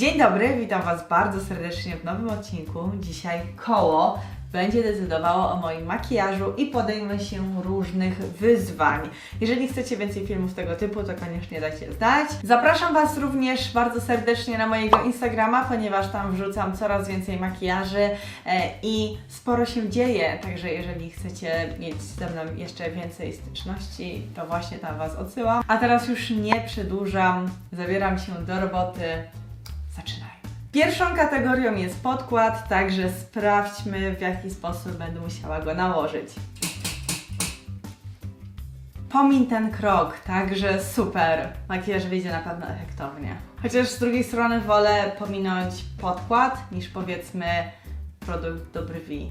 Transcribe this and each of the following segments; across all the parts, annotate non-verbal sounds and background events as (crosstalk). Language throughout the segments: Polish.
Dzień dobry, witam Was bardzo serdecznie w nowym odcinku. Dzisiaj koło będzie decydowało o moim makijażu i podejmę się różnych wyzwań. Jeżeli chcecie więcej filmów tego typu, to koniecznie dajcie znać. Zapraszam Was również bardzo serdecznie na mojego Instagrama, ponieważ tam wrzucam coraz więcej makijaży e, i sporo się dzieje, także jeżeli chcecie mieć ze mną jeszcze więcej styczności, to właśnie tam Was odsyłam. A teraz już nie przedłużam, zabieram się do roboty. Zaczynajmy. Pierwszą kategorią jest podkład, także sprawdźmy w jaki sposób będę musiała go nałożyć. Pomiń ten krok, także super. Makijaż wyjdzie na pewno efektownie. Chociaż z drugiej strony wolę pominąć podkład niż powiedzmy produkt do brwi.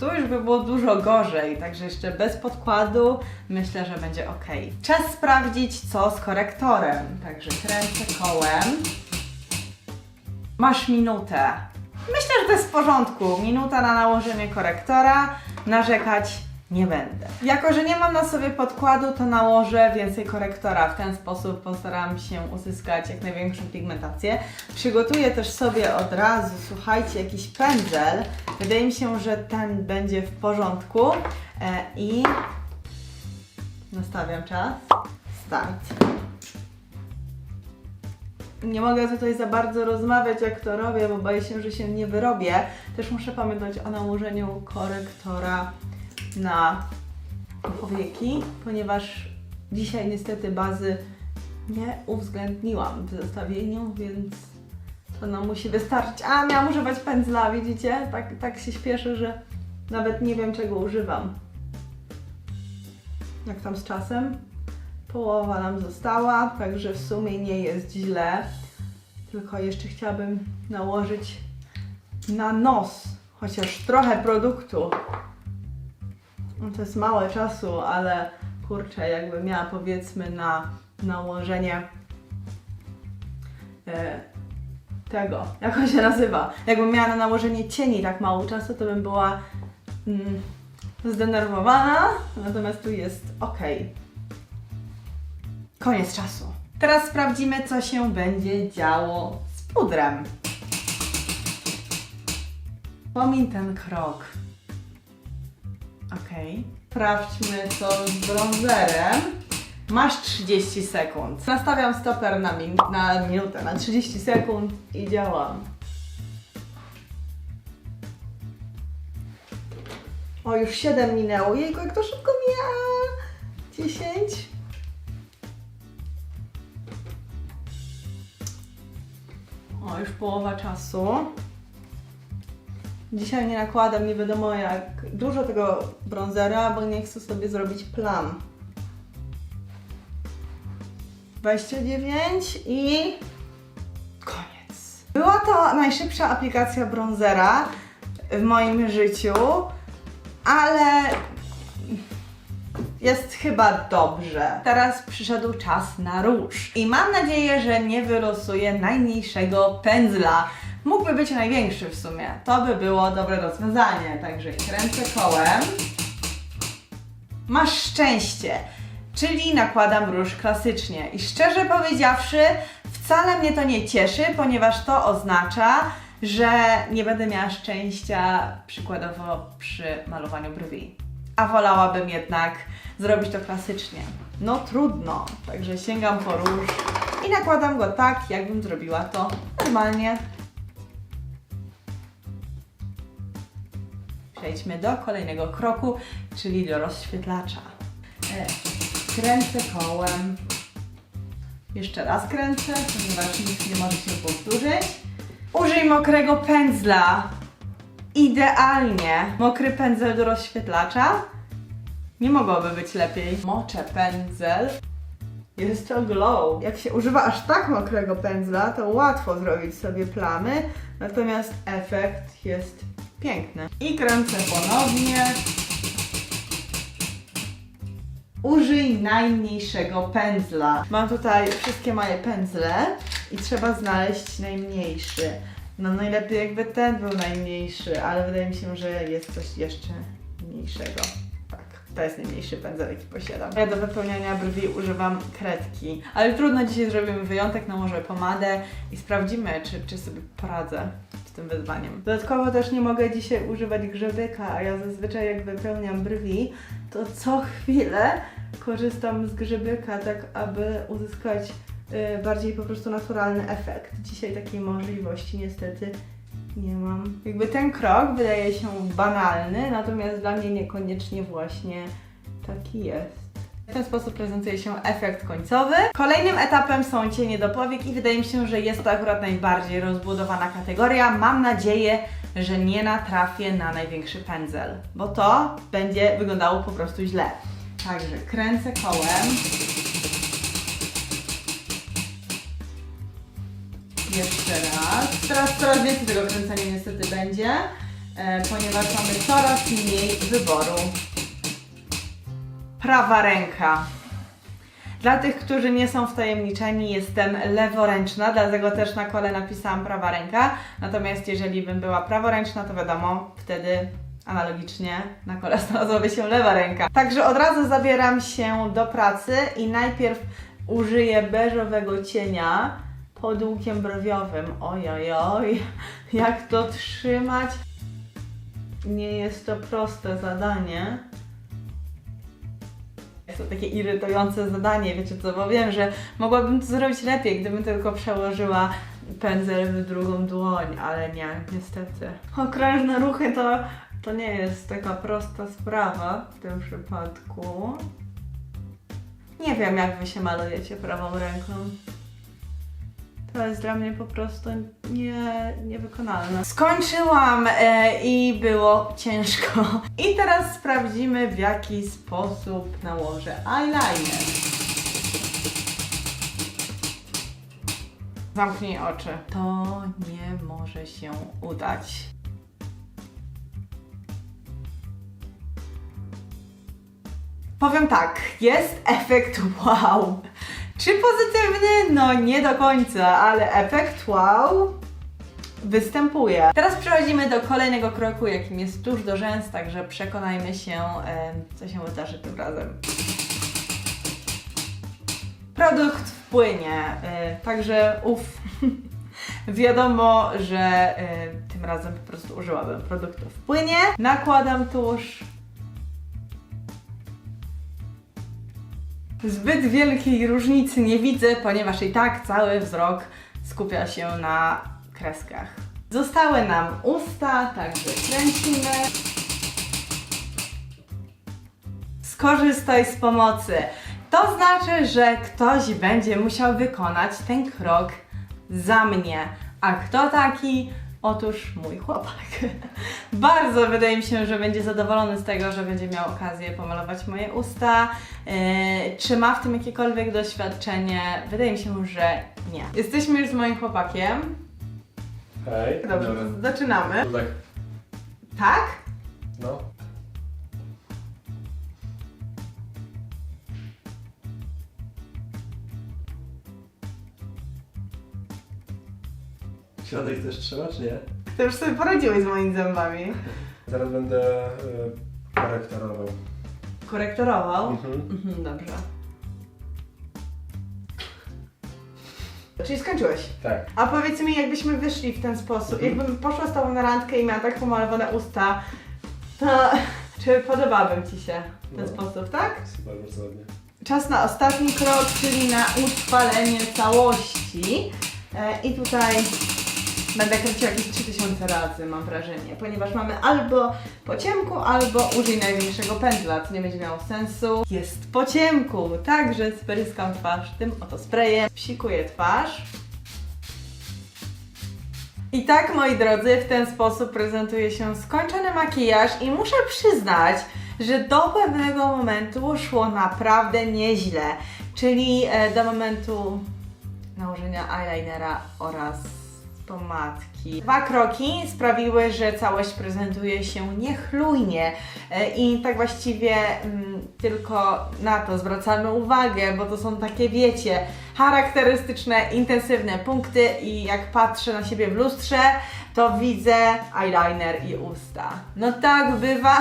Tu już by było dużo gorzej, także jeszcze bez podkładu myślę, że będzie ok. Czas sprawdzić co z korektorem, także kręcę kołem. Masz minutę. Myślę, że to jest w porządku. Minuta na nałożenie korektora. Narzekać nie będę. Jako, że nie mam na sobie podkładu, to nałożę więcej korektora. W ten sposób postaram się uzyskać jak największą pigmentację. Przygotuję też sobie od razu, słuchajcie, jakiś pędzel. Wydaje mi się, że ten będzie w porządku. E, I nastawiam czas. Start. Nie mogę tutaj za bardzo rozmawiać, jak to robię, bo boję się, że się nie wyrobię. Też muszę pamiętać o nałożeniu korektora na powieki, ponieważ dzisiaj niestety bazy nie uwzględniłam w zestawieniu, więc to nam musi wystarczyć. A, miałam używać pędzla, widzicie? Tak, tak się śpieszę, że nawet nie wiem, czego używam. Jak tam z czasem? Połowa nam została, także w sumie nie jest źle. Tylko jeszcze chciałabym nałożyć na nos, chociaż trochę produktu. No to jest mało czasu, ale kurczę, jakby miała powiedzmy na nałożenie e, tego, jak on się nazywa? Jakbym miała na nałożenie cieni tak mało czasu, to bym była mm, zdenerwowana, natomiast tu jest ok. Koniec czasu. Teraz sprawdzimy, co się będzie działo z pudrem. Pomiń ten krok. Ok. Sprawdźmy co z bronzerem. Masz 30 sekund. Nastawiam stoper na, min na minutę, na 30 sekund i działam. O, już 7 minęło. Jejku, jak to szybko mija. 10. już połowa czasu. Dzisiaj nie nakładam nie wiadomo jak dużo tego bronzera, bo nie chcę sobie zrobić plam. 29 i koniec. Była to najszybsza aplikacja bronzera w moim życiu, ale jest chyba dobrze. Teraz przyszedł czas na róż. I mam nadzieję, że nie wylosuję najmniejszego pędzla. Mógłby być największy w sumie. To by było dobre rozwiązanie. Także kręcę kołem. Masz szczęście. Czyli nakładam róż klasycznie. I szczerze powiedziawszy, wcale mnie to nie cieszy, ponieważ to oznacza, że nie będę miała szczęścia przykładowo przy malowaniu brwi. A wolałabym jednak zrobić to klasycznie. No trudno, także sięgam po róż i nakładam go tak, jakbym zrobiła to normalnie. Przejdźmy do kolejnego kroku, czyli do rozświetlacza. E, Kręcę kołem. Jeszcze raz kręcę, ponieważ nic nie może się powtórzyć. Użyj mokrego pędzla. Idealnie. Mokry pędzel do rozświetlacza. Nie mogłoby być lepiej. Moczę pędzel. Jest to glow. Jak się używa aż tak mokrego pędzla, to łatwo zrobić sobie plamy, natomiast efekt jest piękny. I kręcę ponownie. Użyj najmniejszego pędzla. Mam tutaj wszystkie moje pędzle i trzeba znaleźć najmniejszy. No najlepiej jakby ten był najmniejszy, ale wydaje mi się, że jest coś jeszcze mniejszego. To jest najmniejszy pędzel, jaki posiadam. Ja do wypełniania brwi używam kredki, ale trudno dzisiaj zrobimy wyjątek, no może pomadę i sprawdzimy, czy, czy sobie poradzę z tym wyzwaniem. Dodatkowo też nie mogę dzisiaj używać grzebyka, a ja zazwyczaj jak wypełniam brwi, to co chwilę korzystam z grzebyka, tak aby uzyskać y, bardziej po prostu naturalny efekt. Dzisiaj takiej możliwości niestety nie mam. Jakby ten krok wydaje się banalny, natomiast dla mnie niekoniecznie właśnie taki jest. W ten sposób prezentuje się efekt końcowy. Kolejnym etapem są cienie do powiek i wydaje mi się, że jest to akurat najbardziej rozbudowana kategoria. Mam nadzieję, że nie natrafię na największy pędzel, bo to będzie wyglądało po prostu źle. Także kręcę kołem. Jeszcze raz. Teraz coraz więcej tego kręcenia niestety będzie, e, ponieważ mamy coraz mniej wyboru. Prawa ręka. Dla tych, którzy nie są wtajemniczeni, jestem leworęczna, dlatego też na kole napisałam prawa ręka. Natomiast jeżeli bym była praworęczna, to wiadomo, wtedy analogicznie na kole (laughs) znalazłaby się lewa ręka. Także od razu zabieram się do pracy i najpierw użyję beżowego cienia pod łukiem browiowym. Oj, oj, oj, jak to trzymać? Nie jest to proste zadanie. Jest to takie irytujące zadanie, wiecie co, bo wiem, że mogłabym to zrobić lepiej, gdybym tylko przełożyła pędzel w drugą dłoń, ale nie, niestety. Okrężne ruchy to, to nie jest taka prosta sprawa w tym przypadku. Nie wiem, jak wy się malujecie prawą ręką. To jest dla mnie po prostu nie, niewykonalne. Skończyłam e, i było ciężko. I teraz sprawdzimy, w jaki sposób nałożę eyeliner. Zamknij oczy. To nie może się udać. Powiem tak, jest efekt wow. Czy pozytywny? No nie do końca, ale efekt wow występuje. Teraz przechodzimy do kolejnego kroku, jakim jest tuż do rzęs, także przekonajmy się, co się wydarzy tym razem. Produkt wpłynie, e, także uff. (laughs) Wiadomo, że e, tym razem po prostu użyłabym produktu wpłynie. Nakładam tusz, Zbyt wielkiej różnicy nie widzę, ponieważ i tak cały wzrok skupia się na kreskach. Zostały nam usta, także kręcimy. Skorzystaj z pomocy. To znaczy, że ktoś będzie musiał wykonać ten krok za mnie. A kto taki? Otóż mój chłopak. (laughs) Bardzo wydaje mi się, że będzie zadowolony z tego, że będzie miał okazję pomalować moje usta. Yy, czy ma w tym jakiekolwiek doświadczenie? Wydaje mi się, że nie. Jesteśmy już z moim chłopakiem. Hej. Dobrze, to zaczynamy. Tak, Tak? no. Środek chcesz trzymać, czy nie? Ty już sobie poradziłeś z moimi zębami. Zaraz będę y, korektorował. Korektorował? Mhm. Mhm, dobrze. Czyli skończyłeś. Tak. A powiedz mi, jakbyśmy wyszli w ten sposób, Mhm. jakbym poszła z tobą na randkę i miała tak pomalowane usta, to czy podobałbym ci się w ten No. sposób, tak? Super, bardzo ładnie. Czas na ostatni krok, czyli na utrwalenie całości. E, I tutaj będę kręciła jakieś 3000 razy, mam wrażenie, ponieważ mamy albo po ciemku, albo użyj największego pędzla, co nie będzie miało sensu. Jest po ciemku, także spryskam twarz tym oto sprayem, psikuję twarz. I tak, moi drodzy, w ten sposób prezentuje się skończony makijaż i muszę przyznać, że do pewnego momentu szło naprawdę nieźle, czyli e, do momentu nałożenia eyelinera oraz Dwa kroki sprawiły, że całość prezentuje się niechlujnie e, i tak właściwie mm, tylko na to zwracamy uwagę, bo to są takie, wiecie, charakterystyczne, intensywne punkty i jak patrzę na siebie w lustrze, to widzę eyeliner i usta. No tak bywa,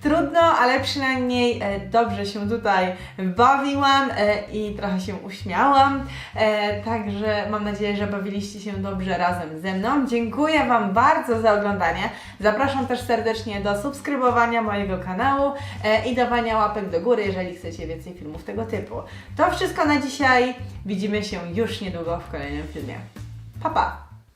trudno, ale przynajmniej e, dobrze się tutaj bawiłam e, i trochę się uśmiałam. E, Także mam nadzieję, że bawiliście się dobrze razem ze mną. Dziękuję Wam bardzo za oglądanie. Zapraszam też serdecznie do subskrybowania mojego kanału i dawania łapek do góry, jeżeli chcecie więcej filmów tego typu. To wszystko na dzisiaj. Widzimy się już niedługo w kolejnym filmie. Pa pa!